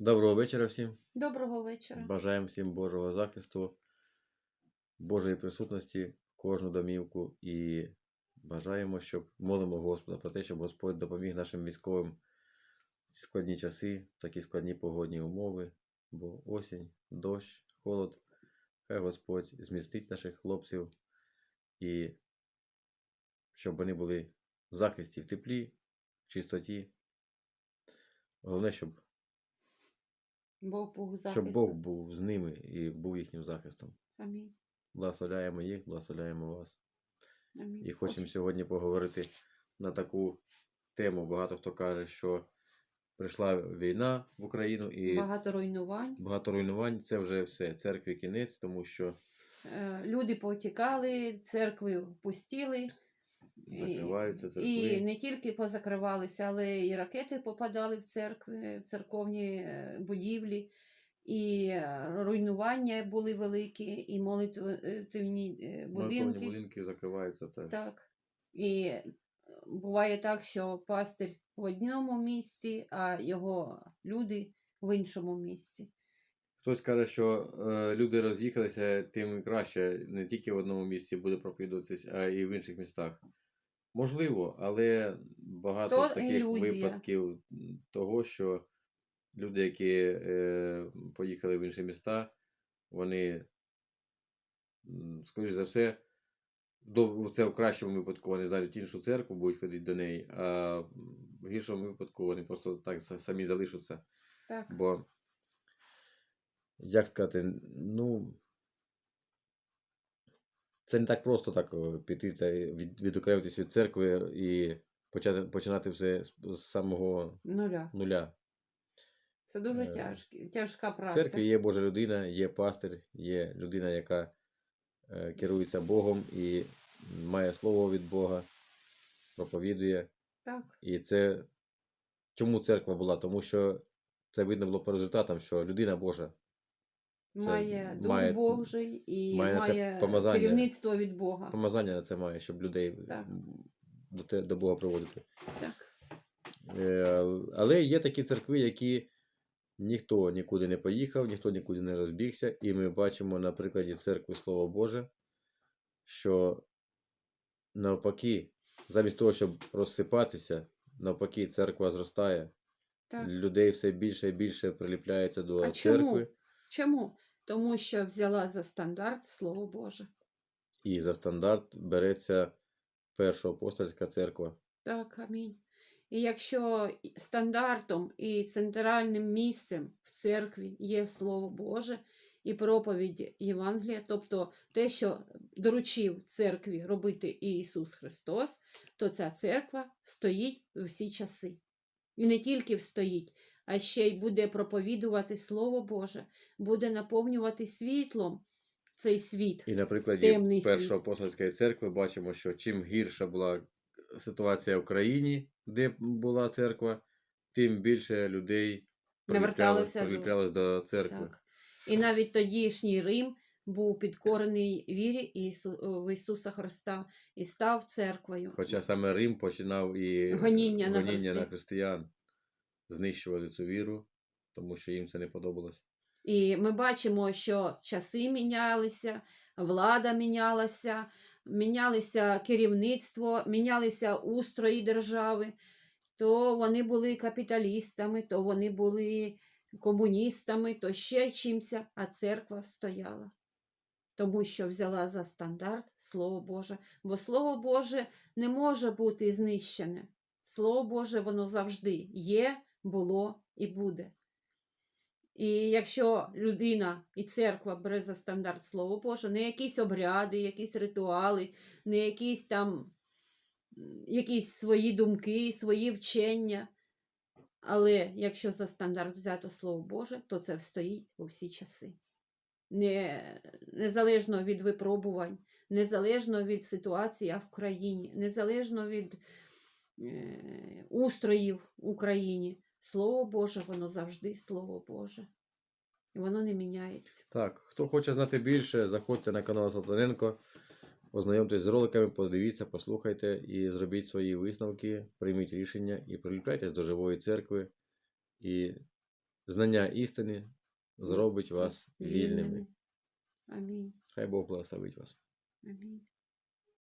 Доброго вечора всім. Доброго вечора. Бажаємо всім Божого захисту, Божої присутності в кожну домівку і бажаємо, щоб молимо Господа про те, щоб Господь допоміг нашим військовим в ці складні часи, в такі складні погодні умови, бо осінь, дощ, холод. Хай Господь змістить наших хлопців і щоб вони були в захисті, в теплі, в чистоті. Головне, щоб Бог Бог захист. щоб Бог був з ними і був їхнім захистом. Амінь. Благословляємо їх, благословляємо вас. Амінь. І хочемо Хочеться. сьогодні поговорити на таку тему. Багато хто каже, що прийшла війна в Україну і Багато руйнувань. багато руйнувань. Це вже все. Церкві кінець, тому що Е, Люди повтікали, церкви пустіли. Закриваються церкви. І не тільки позакривалися, але і ракети попадали в церкви, в церковні е, будівлі, і е, руйнування були великі, і молитвні е, Молитовні будинки. будинки закриваються теж. Так. І буває так, що пастир в одному місці, а його люди в іншому місці. Хтось каже, що е, люди роз'їхалися, тим краще не тільки в одному місці буде проповідуватись, а і в інших містах. Можливо, але багато То таких ілюзія. випадків того, що люди, які е, поїхали в інші міста, вони, м, скоріш за все, до, це в кращому випадку вони знайдуть іншу церкву, будуть ходити до неї, а в гіршому випадку вони просто так са- самі залишаться. Так. Бо, як сказати, ну. Це не так просто так піти та від, відокремитись від церкви і почати, починати все з, з самого Нуля. нуля. Це дуже Е, тяжкі, тяжка В праця. церкві є Божа людина, є пастир, є людина, яка е, керується Богом і має слово від Бога, проповідує. Так. І це чому церква була? Тому що це видно було по результатам, що людина Божа Має дух має- Божий і має має помазання. керівництво від Бога. помазання на це має, щоб людей Так. до, те, до Бога приводити. Так. Е, Але є такі церкви, які ніхто нікуди не поїхав, ніхто нікуди не розбігся. І ми бачимо на прикладі церкви Слово Боже, що навпаки, замість того, щоб розсипатися, навпаки, церква зростає, Так. людей все більше і більше приліпляється до А церкви. чому? Чому? Тому що взяла за стандарт Слово Боже. І за стандарт береться перша апостольська церква. Так, амінь. І якщо стандартом і центральним місцем в церкві є Слово Боже і проповідь Євангелія, тобто те, що доручив церкві робити Ісус Христос, то ця церква стоїть в всі часи. І не тільки встоїть, а ще й буде проповідувати Слово Боже, буде наповнювати світлом цей світ. І на прикладі Темний Першої апостольської церкви бачимо, що чим гірша була ситуація в країні, де була церква, тим більше людей приліплялось, до- церкви. Так. І навіть тодішній Рим був підкорений вірі Ісу, в Ісуса Христа і став церквою. Хоча саме Рим починав і Гоніння на гоніння христи- християн, знищували цю віру, тому що їм це не подобалось. І ми бачимо, що часи мінялися, влада мінялася, мінялися керівництво, мінялися устрої держави. То вони були капіталістами, то вони були комуністами, то ще чимся, а церква стояла. Тому що взяла за стандарт Слово Боже. Бо Слово Боже не може бути знищене. Слово Боже, воно завжди є, було і буде. І якщо людина і церква бере за стандарт Слово Боже, не якісь обряди, якісь ритуали, не якісь там якісь свої думки, свої вчення. Але якщо за стандарт взято Слово Боже, то це встоїть у всі часи. Не, незалежно від випробувань, незалежно від ситуації в країні, незалежно від е, устроїв в Україні. Слово Боже, воно завжди Слово Боже. І воно не міняється. Так, хто хоче знати більше, заходьте на канал Салтаненко, ознайомтесь з роликами, подивіться, послухайте і зробіть свої висновки, прийміть рішення і приліпляйтесь до живої церкви. І знання істини зробить вас вільними. Амінь. Хай Бог благословить вас. Амінь.